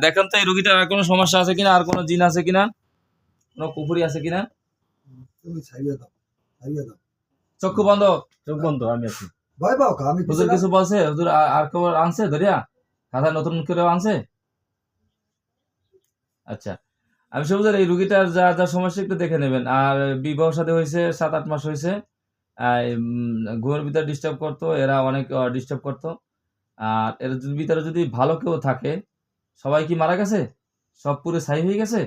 দেখেন তো এই রুগীটার আর কোনো সমস্যা আছে কিনা? আর কোনো জিন আছে কিনা? কোনো কুপুরি আছে কিনা? দাও চক্ষু বন্ধ? চোখ বন্ধ আমি আছি। ভয় পাও আমি হুজুর কিছু বলছে? হুজুর আর- কেউ আনছে ধরিয়া খাতা নতুন করে আনছে? আচ্ছা আমি সব এই রুগীটার যা যা সমস্যা একটু দেখে নেবেন। আর বিবাহ সাথে হয়েছে সাত আট মাস হয়েছে। ঘুমের ভিতরে ডিস্টার্ব করতো এরা অনেক ডিস্টার্ব করতো। আর এর ভিতরে যদি ভালো কেউ থাকে সবাই কি মারা গেছে? সব পুরো ছাই হয়ে গেছে?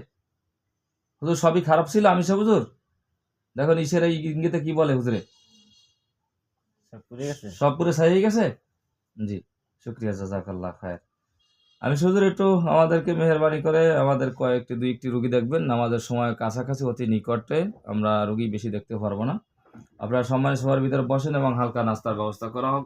হুজুর সবই খারাপ ছিল আমি সব হুজুর? দেখুন ইসের এই ইঙ্গিতে কি বলে হুজুরে? সব পুরো ছাই হয়ে গেছে? জি শুক্রিয়া জাজাকাল্লাহ খায়ের। আমি শুধু একটু আমাদেরকে মেহরবানি করে আমাদের কয়েকটি দুই একটি রুগী দেখবেন। আমাদের সময় কাছাকাছি অতি নিকটে আমরা রুগী বেশি দেখতে পারব না। আপনারা সম্মানিত সবার ভিতরে বসেন এবং হালকা নাস্তার ব্যবস্থা করা হোক।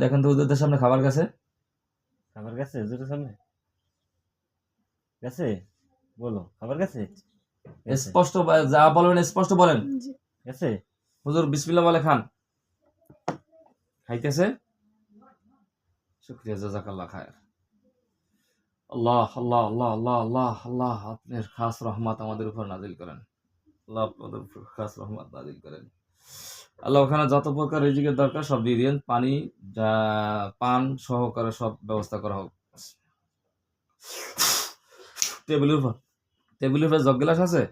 দেখেন তো হুজুরদের সামনে খাবার গেছে। খাবার গেছে? হুজুরের সামনে? গেছে? বলো খাবার গেছে? স্পষ্ট যা বলবেন স্পষ্ট বলেন। গেছে? হুজুর বিসমিল্লাহ বলে খান। খাইতেছে? শুক্রিয়া জাজাকাল্লাহ খায়ের। আল্লাহ আল্লাহ আল্লাহ আল্লাহ আল্লাহ আল্লাহ আপনার খাস রহমত আমাদের উপর নাজিল করেন। আল্লাহ আপনাদের উপর খাস রহমত নাজিল করেন। আল্লাহ ওখানে যত প্রকার রিজিকের দরকার সব দিয়ে দিন পানি যা পান সহকারে সব ব্যবস্থা করা হোক। টেবিলের উপর টেবিলের উপর জগ গ্লাস আছে?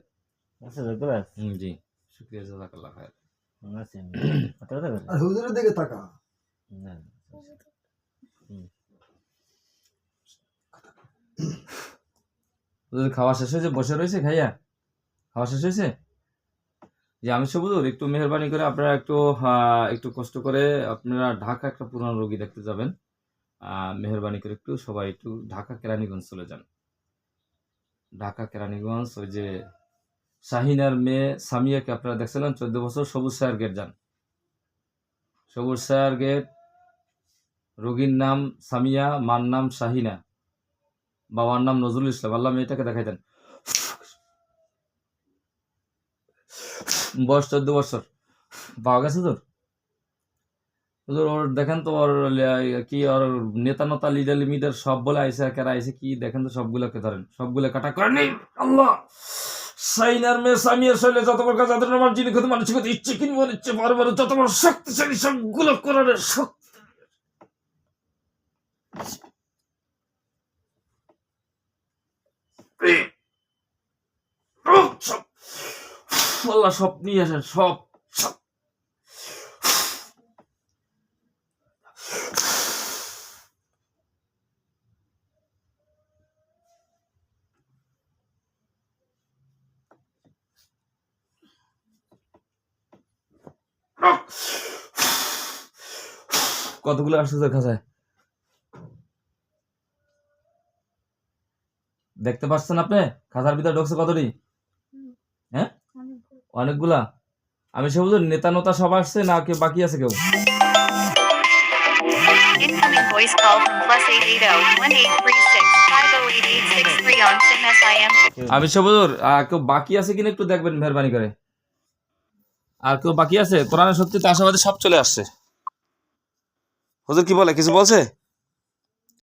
গেছে দেখতে হুম, জি। শুক্রিয়া জাজাকাল্লাহ খায়ের। আর হুজুরের দিকে তাকা না। খাওয়া শেষ হয়েছে? বসে রয়েছে খাইয়া? খাওয়া শেষ হয়েছে? যে আমি সবুজুর একটু মেহরবানি করে আপনারা একটু একটু কষ্ট করে আপনারা ঢাকা একটা পুরানো রোগী দেখতে যাবেন। মেহরবানি করে একটু সবাই একটু ঢাকা কেরানীগঞ্জ চলে যান। ঢাকা কেরানীগঞ্জ, ওই যে শাহিনার মেয়ে সামিয়াকে আপনারা দেখছিলেন, চোদ্দ বছর সবুজ সায়ার গেট যান। সবুজ সায়ার গেট, রোগীর নাম সামিয়া, মার নাম শাহিনা। বাবার নাম নজরুল ইসলাম, আল্লাহ মেয়েটাকে দেখাইতেন বয়স চোদ্দ বছর। পাওয়া গেছে তোর? তোর ওর দেখেন তো ওর কি ওর নেতা নতা লিডার লিমিডার সব বলে আইসে কেরা আইসে, কি দেখেন তো সবগুলোকে ধরেন। সবগুলো কাটা করে নেই আল্লাহ! সাইনার মেয়ে, সামিয়ার শৈলে যত কাজ যাদের আমার যিনি ক্ষতি, মানুষ ক্ষতি, ইচ্ছে কিনবো ইচ্ছে বারবার যত বড় শক্তিশালী, সবগুলো করার শক্তি। আল্লাহ সব নিয়ে আসেন সব সব। কতগুলো আসছে তোর দেখতে পাচ্ছেন আপনি? খাতার ভিতরে ঢুকছে কতটি? হ্যাঁ? অনেকগুলা। আমি সে বুঝুন নেতা নতা সব আসছে না কেউ বাকি আছে কেউ? Incoming voice call from plus 880-1836-508-863 on SIM SIM. আমি সে বুঝুর কেউ বাকি আছে কিনা একটু দেখবেন মেহরবানি করে। আর কেউ বাকি আছে? কোরআনের সত্যিতে আশাবাদী সব চলে আসছে। হুজুর কি বলে? কিছু বলছে?